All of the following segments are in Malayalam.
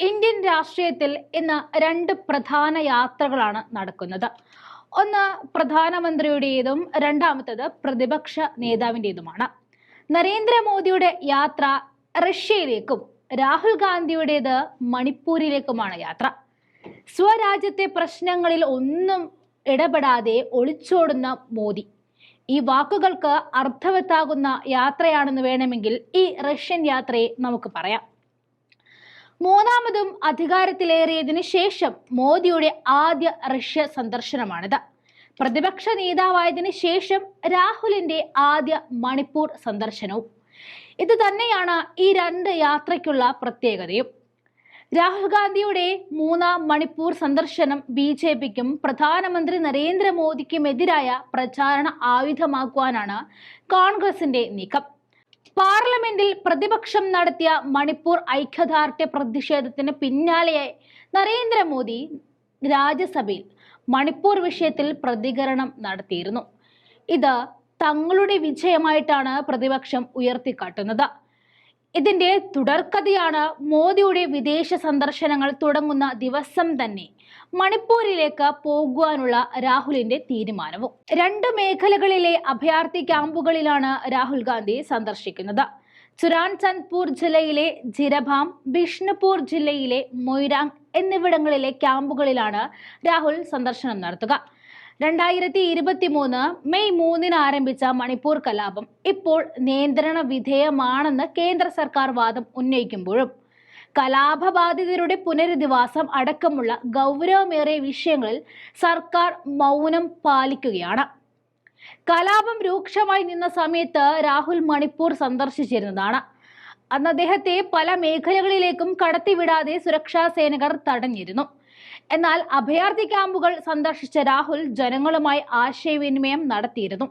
ഇന്ത്യൻ രാഷ്ട്രീയത്തിൽ ഇന്ന് രണ്ട് പ്രധാന യാത്രകളാണ് നടക്കുന്നത്. ഒന്ന് പ്രധാനമന്ത്രിയുടേതും രണ്ടാമത്തത് പ്രതിപക്ഷ നേതാവിന്റെതുമാണ്. നരേന്ദ്രമോദിയുടെ യാത്ര റഷ്യയിലേക്കും രാഹുൽ ഗാന്ധിയുടേത് മണിപ്പൂരിലേക്കുമാണ് യാത്ര. സ്വരാജ്യത്തെ പ്രശ്നങ്ങളിൽ ഒന്നും ഇടപെടാതെ ഒളിച്ചോടുന്ന മോദി. ഈ വാക്കുകൾക്ക് അർത്ഥവത്താകുന്ന യാത്രയാണെന്ന് വേണമെങ്കിൽ ഈ റഷ്യൻ യാത്രയെ നമുക്ക് പറയാം. മൂന്നാമതും അധികാരത്തിലേറിയതിനു ശേഷം മോദിയുടെ ആദ്യ റഷ്യ സന്ദർശനമാണിത്. പ്രതിപക്ഷ നേതാവായതിനു ശേഷം രാഹുലിന്റെ ആദ്യ മണിപ്പൂർ സന്ദർശനവും. ഇത് തന്നെയാണ് ഈ രണ്ട് യാത്രയ്ക്കുള്ള പ്രത്യേകതയും. രാഹുൽ ഗാന്ധിയുടെ മൂന്നാം മണിപ്പൂർ സന്ദർശനം ബി ജെ പിക്കും പ്രധാനമന്ത്രി നരേന്ദ്രമോദിക്കുമെതിരായ പ്രചാരണ ആയുധമാക്കുവാനാണ് കോൺഗ്രസിന്റെ നീക്കം. പാർലമെന്റിൽ പ്രതിപക്ഷം നടത്തിയ മണിപ്പൂർ ഐക്യദാർഢ്യ പ്രതിഷേധത്തിന് പിന്നാലെയായി നരേന്ദ്രമോദി രാജ്യസഭയിൽ മണിപ്പൂർ വിഷയത്തിൽ പ്രതികരണം നടത്തിയിരുന്നു. ഇത് തങ്ങളുടെ വിജയമായിട്ടാണ് പ്രതിപക്ഷം ഉയർത്തിക്കാട്ടുന്നത്. ഇതിന്റെ തുടർക്കഥയാണ് മോദിയുടെ വിദേശ സന്ദർശനങ്ങൾ തുടങ്ങുന്ന ദിവസം തന്നെ മണിപ്പൂരിലേക്ക് പോകുവാനുള്ള രാഹുലിന്റെ തീരുമാനവും. രണ്ട് മേഖലകളിലെ അഭയാർത്ഥി ക്യാമ്പുകളിലാണ് രാഹുൽ ഗാന്ധി സന്ദർശിക്കുന്നത്. ചുരാൻ ചന്ദ്പൂർ ജില്ലയിലെ ജിരഭാം ബിഷ്ണുപൂർ ജില്ലയിലെ മൊയ്രാങ് എന്നിവിടങ്ങളിലെ ക്യാമ്പുകളിലാണ് രാഹുൽ സന്ദർശനം നടത്തുക. രണ്ടായിരത്തി ഇരുപത്തി മൂന്ന് മെയ് മൂന്നിന് ആരംഭിച്ച മണിപ്പൂർ കലാപം ഇപ്പോൾ നിയന്ത്രണ വിധേയമാണെന്ന് കേന്ദ്ര സർക്കാർ വാദം ഉന്നയിക്കുമ്പോഴും കലാപബാധിതരുടെ പുനരധിവാസം അടക്കമുള്ള ഗൗരവമേറിയ വിഷയങ്ങളിൽ സർക്കാർ മൗനം പാലിക്കുകയാണ്. കലാപം രൂക്ഷമായി നിന്ന സമയത്ത് രാഹുൽ മണിപ്പൂർ സന്ദർശിച്ചിരുന്നതാണ്. അന്ന് അദ്ദേഹത്തെ പല മേഖലകളിലേക്കും കടത്തിവിടാതെ സുരക്ഷാ സേനകർ തടഞ്ഞിരുന്നു. എന്നാൽ അഭയാർത്ഥി ക്യാമ്പുകൾ സന്ദർശിച്ച രാഹുൽ ജനങ്ങളുമായി ആശയവിനിമയം നടത്തിയിരുന്നു.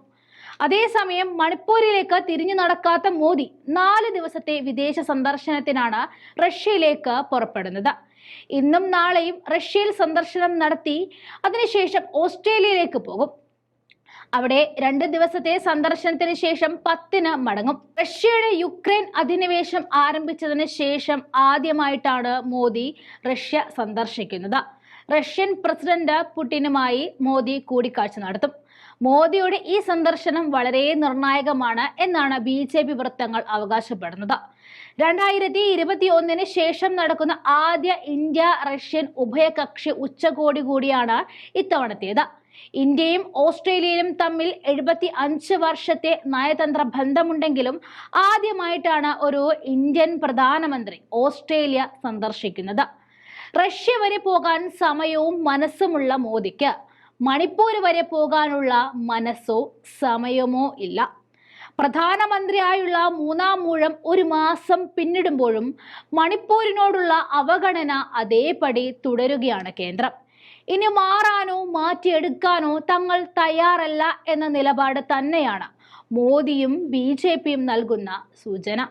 അതേസമയം മണിപ്പൂരിലേക്ക് തിരിഞ്ഞു നടക്കാത്ത മോദി നാല് ദിവസത്തെ വിദേശ സന്ദർശനത്തിനാണ് റഷ്യയിലേക്ക് പുറപ്പെടുന്നത്. ഇന്നും നാളെയും റഷ്യയിൽ സന്ദർശനം നടത്തി അതിനുശേഷം ഓസ്ട്രേലിയയിലേക്ക് പോകും. അവിടെ രണ്ട് ദിവസത്തെ സന്ദർശനത്തിന് ശേഷം പത്തിന് മടങ്ങും. റഷ്യയുടെ യുക്രൈൻ അധിനിവേശം ആരംഭിച്ചതിന് ശേഷം ആദ്യമായിട്ടാണ് മോദി റഷ്യ സന്ദർശിക്കുന്നത്. റഷ്യൻ പ്രസിഡന്റ് പുടിനുമായി മോദി കൂടിക്കാഴ്ച നടത്തും. മോദിയുടെ ഈ സന്ദർശനം വളരെ നിർണായകമാണ് എന്നാണ് ബി ജെ പി വൃത്തങ്ങൾ അവകാശപ്പെടുന്നത്. രണ്ടായിരത്തി ഇരുപത്തി ഒന്നിന് ശേഷം നടക്കുന്ന ആദ്യ ഇന്ത്യ റഷ്യൻ ഉഭയകക്ഷി ഉച്ചകോടി കൂടിയാണ് ഇത്തവണത്തേത്. ഇന്ത്യയും ഓസ്ട്രേലിയയും തമ്മിൽ എഴുപത്തി അഞ്ച് വർഷത്തെ നയതന്ത്ര ബന്ധമുണ്ടെങ്കിലും ആദ്യമായിട്ടാണ് ഒരു ഇന്ത്യൻ പ്രധാനമന്ത്രി ഓസ്ട്രേലിയ സന്ദർശിക്കുന്നത്. റഷ്യ വരെ പോകാൻ സമയവും മനസ്സുമുള്ള മോദിക്ക്. മണിപ്പൂർ വരെ പോകാനുള്ള മനസ്സോ സമയമോ ഇല്ല. പ്രധാനമന്ത്രിയായുള്ള മൂന്നാം മൂഴം ഒരു മാസം പിന്നിടുമ്പോഴും മണിപ്പൂരിനോടുള്ള അവഗണന അതേപടി തുടരുകയാണ് കേന്ദ്രം. ഇനി മാറാനോ മാറ്റിയെടുക്കാനോ തങ്ങൾ തയ്യാറല്ല എന്ന നിലപാട് തന്നെയാണ്. മോദിയും ബി നൽകുന്ന സൂചന.